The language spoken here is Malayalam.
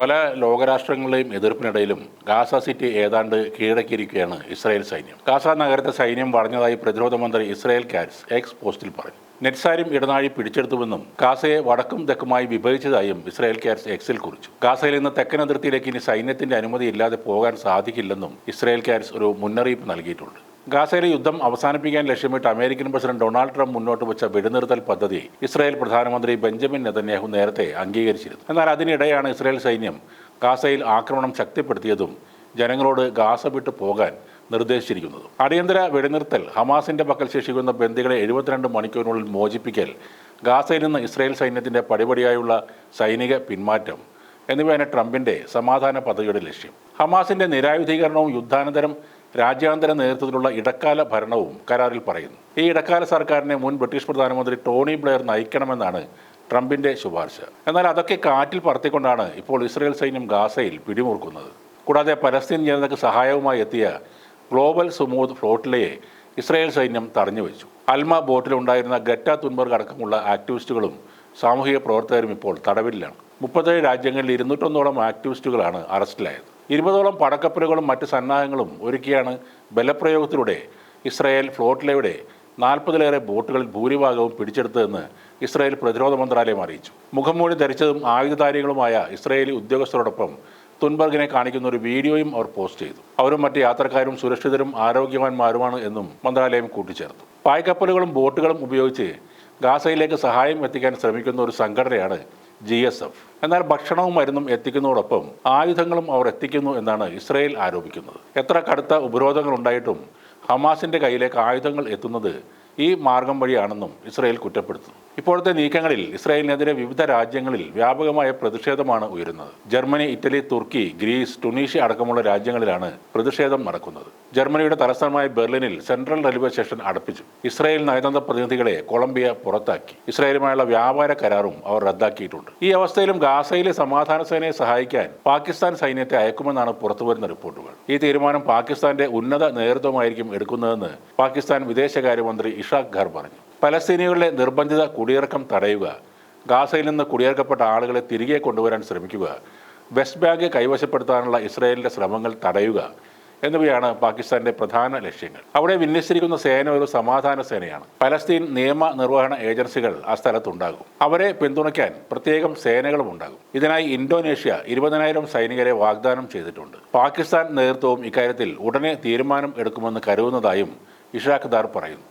പല ലോകരാഷ്ട്രങ്ങളുടെയും എതിർപ്പിനിടയിലും ഗാസ സിറ്റി ഏതാണ്ട് കീഴടക്കിയിരിക്കുകയാണ് ഇസ്രായേൽ സൈന്യം. ഗാസ നഗരത്തെ സൈന്യം വളഞ്ഞതായി പ്രതിരോധ മന്ത്രി ഇസ്രായേൽ കാരിസ് എക്സ് പോസ്റ്റിൽ പറഞ്ഞു. നെറ്റ്സാരും ഇടനാഴി പിടിച്ചെടുത്തുവെന്നും ഗാസയെ വടക്കും തെക്കുമായി വിഭജിച്ചതായും ഇസ്രായേൽ കാരിസ് എക്സിൽ കുറിച്ചു. ഗാസയിൽ നിന്ന് തെക്കൻ അതിർത്തിയിലേക്ക് ഇനി സൈന്യത്തിന്റെ അനുമതി ഇല്ലാതെ പോകാൻ സാധിക്കില്ലെന്നും ഇസ്രായേൽ കാരിസ് ഒരു മുന്നറിയിപ്പ് നൽകിയിട്ടുണ്ട്. ഗാസയിലെ യുദ്ധം അവസാനിപ്പിക്കാൻ ലക്ഷ്യമിട്ട് അമേരിക്കൻ പ്രസിഡന്റ് ഡൊണാൾഡ് ട്രംപ് മുന്നോട്ട് വെച്ച വെടിനിർത്തൽ പദ്ധതി ഇസ്രായേൽ പ്രധാനമന്ത്രി ബെഞ്ചമിൻ നെതന്യാഹു നേരത്തെ അംഗീകരിച്ചിരുന്നു. എന്നാൽ അതിനിടെയാണ് ഇസ്രായേൽ സൈന്യം ഗാസയിൽ ആക്രമണം ശക്തിപ്പെടുത്തിയതും ജനങ്ങളോട് ഗാസ വിട്ടു പോകാൻ നിർദ്ദേശിച്ചിരിക്കുന്നതും. അടിയന്തര വെടിനിർത്തൽ ഹമാസിന്റെ പക്കൽ ശേഷിക്കുന്ന ബന്ദികളെ എഴുപത്തിരണ്ട് മണിക്കൂറിനുള്ളിൽ മോചിപ്പിക്കൽ ഗാസയിൽ നിന്ന് ഇസ്രായേൽ സൈന്യത്തിന്റെ പടിപടിയായുള്ള സൈനിക പിന്മാറ്റം എന്നിവയാണ് ട്രംപിന്റെ സമാധാന പദ്ധതിയുടെ ലക്ഷ്യം. ഹമാസിന്റെ നിരായുധീകരണവും യുദ്ധാനന്തരം രാജ്യാന്തര നേതൃത്വത്തിലുള്ള ഇടക്കാല ഭരണവും കരാറിൽ പറയുന്നു. ഈ ഇടക്കാല സർക്കാരിനെ മുൻ ബ്രിട്ടീഷ് പ്രധാനമന്ത്രി ടോണി ബ്ലെയർ നയിക്കണമെന്നാണ് ട്രംപിന്റെ ശുപാർശ. എന്നാൽ അതൊക്കെ കാറ്റിൽ പറത്തിക്കൊണ്ടാണ് ഇപ്പോൾ ഇസ്രയേൽ സൈന്യം ഗാസയിൽ പിടിമുറുക്കുന്നത്. കൂടാതെ പലസ്തീൻ ജനതയ്ക്ക് സഹായവുമായി എത്തിയ ഗ്ലോബൽ സുമൂദ് ഫ്ലോട്ടിലയെ ഇസ്രായേൽ സൈന്യം തടഞ്ഞു വെച്ചു. അൽമ ബോട്ടിലുണ്ടായിരുന്ന ഗറ്റ തുൻബർഗ് അടക്കമുള്ള ആക്ടിവിസ്റ്റുകളും സാമൂഹിക പ്രവർത്തകരും ഇപ്പോൾ തടവിലാണ്. മുപ്പത്തേഴ് രാജ്യങ്ങളിൽ ഇരുന്നൂറ്റൊന്നോളം ആക്ടിവിസ്റ്റുകളാണ് അറസ്റ്റിലായത്. ഇരുപതോളം പടക്കപ്പലുകളും മറ്റ് സന്നാഹങ്ങളും ഒരുക്കിയാണ് ബലപ്രയോഗത്തിലൂടെ ഇസ്രായേൽ ഫ്ലോട്ടിലയുടെ നാൽപ്പതിലേറെ ബോട്ടുകളിൽ ഭൂരിഭാഗവും പിടിച്ചെടുത്തതെന്ന് ഇസ്രായേൽ പ്രതിരോധ മന്ത്രാലയം അറിയിച്ചു. മുഖംമൂടി ധരിച്ചതും ആയുധധാരികളുമായ ഇസ്രായേലി ഉദ്യോഗസ്ഥരോടൊപ്പം തുൻബർഗിനെ കാണിക്കുന്ന ഒരു വീഡിയോയും അവർ പോസ്റ്റ് ചെയ്തു. അവരും മറ്റ് യാത്രക്കാരും സുരക്ഷിതരും ആരോഗ്യവാന്മാരുമാണ് എന്നും മന്ത്രാലയം കൂട്ടിച്ചേർത്തു. പായ്ക്കപ്പലുകളും ബോട്ടുകളും ഉപയോഗിച്ച് ഗാസയിലേക്ക് സഹായം എത്തിക്കാൻ ശ്രമിക്കുന്ന ഒരു സംഘടനയാണ് ജി എസ് എഫ് എന്നാൽ ഭക്ഷണവും മരുന്നും എത്തിക്കുന്നതോടൊപ്പം ആയുധങ്ങളും അവർ എത്തിക്കുന്നു എന്നാണ് ഇസ്രയേൽ ആരോപിക്കുന്നത്. എത്ര കടുത്ത ഉപരോധങ്ങൾ ഉണ്ടായിട്ടും ഹമാസിന്റെ കയ്യിലേക്ക് ആയുധങ്ങൾ എത്തുന്നത് ഈ മാർഗം വഴിയാണെന്നും ഇസ്രയേൽ കുറ്റപ്പെടുത്തുന്നു. ഇപ്പോഴത്തെ നീക്കങ്ങളിൽ ഇസ്രായേലിനെതിരെ വിവിധ രാജ്യങ്ങളിൽ വ്യാപകമായ പ്രതിഷേധമാണ് ഉയരുന്നത്. Germany Italy Turkey Greece Tunisia അടക്കമുള്ള രാജ്യങ്ങളിലാണ് പ്രതിഷേധം നടക്കുന്നത്. ജർമ്മനിയുടെ തലസ്ഥാനമായ ബെർലിനിൽ സെൻട്രൽ റെയിൽവേ സ്റ്റേഷൻ അടപ്പിച്ചു. ഇസ്രായേൽ നയതന്ത്ര പ്രതിനിധികളെ കൊളംബിയ പുറത്താക്കി. ഇസ്രായേലുമായുള്ള വ്യാപാര കരാറും അവർ റദ്ദാക്കിയിട്ടുണ്ട്. ഈ അവസ്ഥയിലും ഗാസയിലെ സമാധാന സേനയെ സഹായിക്കാൻ പാകിസ്ഥാൻ സൈന്യത്തെ അയക്കുമെന്നാണ് പുറത്തുവരുന്ന റിപ്പോർട്ടുകൾ. ഈ തീരുമാനം പാകിസ്ഥാന്റെ ഉന്നത നേതൃത്വമായിരിക്കും എടുക്കുന്നതെന്ന് പാകിസ്ഥാൻ വിദേശകാര്യമന്ത്രി ഇഷാഖ് ഖർ പറഞ്ഞു. പലസ്തീനികളുടെ നിർബന്ധിത കുടിയിറക്കം തടയുക ഗാസയിൽ നിന്ന് കുടിയിറക്കപ്പെട്ട ആളുകളെ തിരികെ കൊണ്ടുവരാൻ ശ്രമിക്കുക വെസ്റ്റ് ബാങ്ക് കൈവശപ്പെടുത്താനുള്ള ഇസ്രായേലിന്റെ ശ്രമങ്ങൾ തടയുക എന്നിവയാണ് പാകിസ്ഥാന്റെ പ്രധാന ലക്ഷ്യങ്ങൾ. അവിടെ വിന്യസിച്ചിരിക്കുന്ന സേന ഒരു സമാധാന സേനയാണ്. പലസ്തീൻ നിയമ നിർവഹണ ഏജൻസികൾ ആ സ്ഥലത്തുണ്ടാകും. അവരെ പിന്തുണയ്ക്കാൻ പ്രത്യേകം സേനകളും ഉണ്ടാകും. ഇതിനായി ഇന്തോനേഷ്യ ഇരുപതിനായിരം സൈനികരെ വാഗ്ദാനം ചെയ്തിട്ടുണ്ട്. പാകിസ്ഥാൻ നേതൃത്വവും ഇക്കാര്യത്തിൽ ഉടനെ തീരുമാനം എടുക്കുമെന്ന് കരുതുന്നതായും ഇഷാഖ് ദാർ പറയുന്നു.